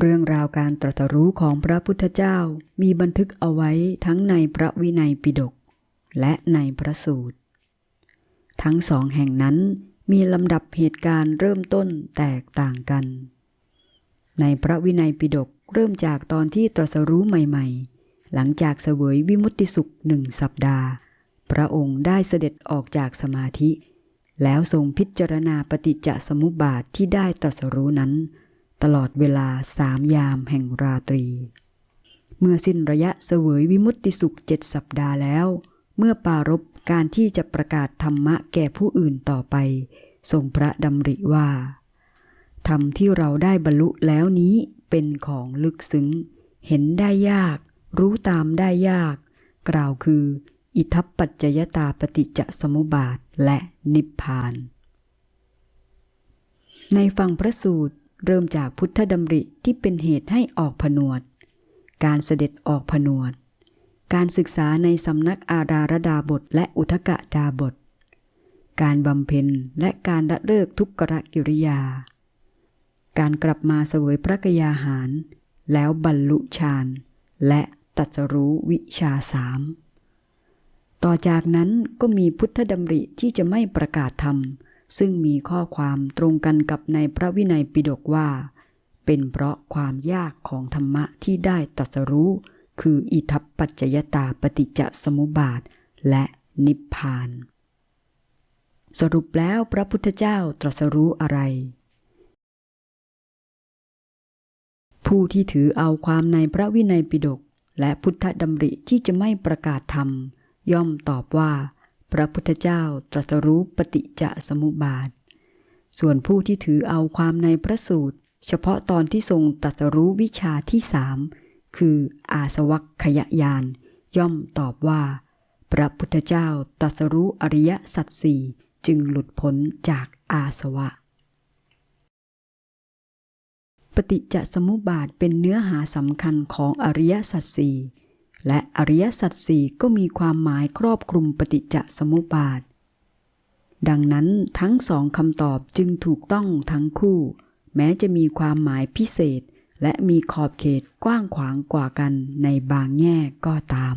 เรื่องราวการตรัสรู้ของพระพุทธเจ้ามีบันทึกเอาไว้ทั้งในพระวินัยปิฎกและในพระสูตร ทั้งสองแห่งนั้นมีลำดับเหตุการณ์เริ่มต้นแตกต่างกัน ในพระวินัยปิฎกเริ่มจากตอนที่ตรัสรู้ใหม่ ๆ หลังจากเสวยวิมุตติสุขหนึ่งสัปดาห์ พระองค์ได้เสด็จออกจากสมาธิ แล้วทรงพิจารณาปฏิจจสมุปบาทที่ได้ตรัสรู้นั้น ตลอดเวลาสามยามแห่งราตรี เมื่อสิ้นระยะเสวยวิมุตติสุขเจ็ดสัปดาห์แล้ว เมื่อปรารบการที่จะประกาศธรรมะแก่ผู้อื่นต่อไป ทรงพระดำริว่า ธรรมที่เราได้บรรลุแล้วนี้เป็นของลึกซึ้ง เห็นได้ยาก รู้ตามได้ยาก กล่าวคือ อิทัปปัจจยตาปฏิจจสมุปบาทและนิพพาน ในฝั่งพระสูตร เริ่มจากพุทธดำริที่เป็นเหตุให้ออกผนวด การเสด็จออกผนวด การศึกษาในสำนักอาดารดาบทและอุทกะดาบท การบำเพ็ญและการละเลิกทุกขกิริยา การกลับมาเสวยพระกยาหาร แล้วบรรลุฌานและตัสรู้วิชาสามต่อจากนั้นก็มีพุทธดำริที่จะไม่ประกาศธรรม ซึ่งมีข้อความตรงกันกับในพระวินัยปิฎกว่า เป็นเพราะความยากของธรรมะที่ได้ตรัสรู้ คืออิทัปปัจจยตาปฏิจจสมุปบาท และนิพพาน สรุปแล้วพระพุทธเจ้าตรัสรู้อะไร ผู้ที่ถือเอาความในพระวินัยปิฎกและพุทธดำริที่จะไม่ประกาศธรรม ย่อมตอบว่า พระพุทธเจ้าตรัสรู้ปฏิจจสมุปบาท ส่วนผู้ที่ถือเอาความในพระสูตร เฉพาะตอนที่ทรงตรัสรู้วิชาที่สามคืออาสวัคขยายาน ย่อมตอบว่า พระพุทธเจ้าตรัสรู้อริยสัจสี่จึงหลุดพ้นจากอาสวะ ปฏิจจสมุปบาทเป็นเนื้อหาสำคัญของอริยสัจสี่ และอริยสัจสี่ก็มีความหมายครอบคลุมปฏิจจสมุปบาท ดังนั้นทั้งสองคำตอบจึงถูกต้องทั้งคู่ แม้จะมีความหมายพิเศษ และมีขอบเขตกว้างขวางกว่ากันในบางแง่ก็ตาม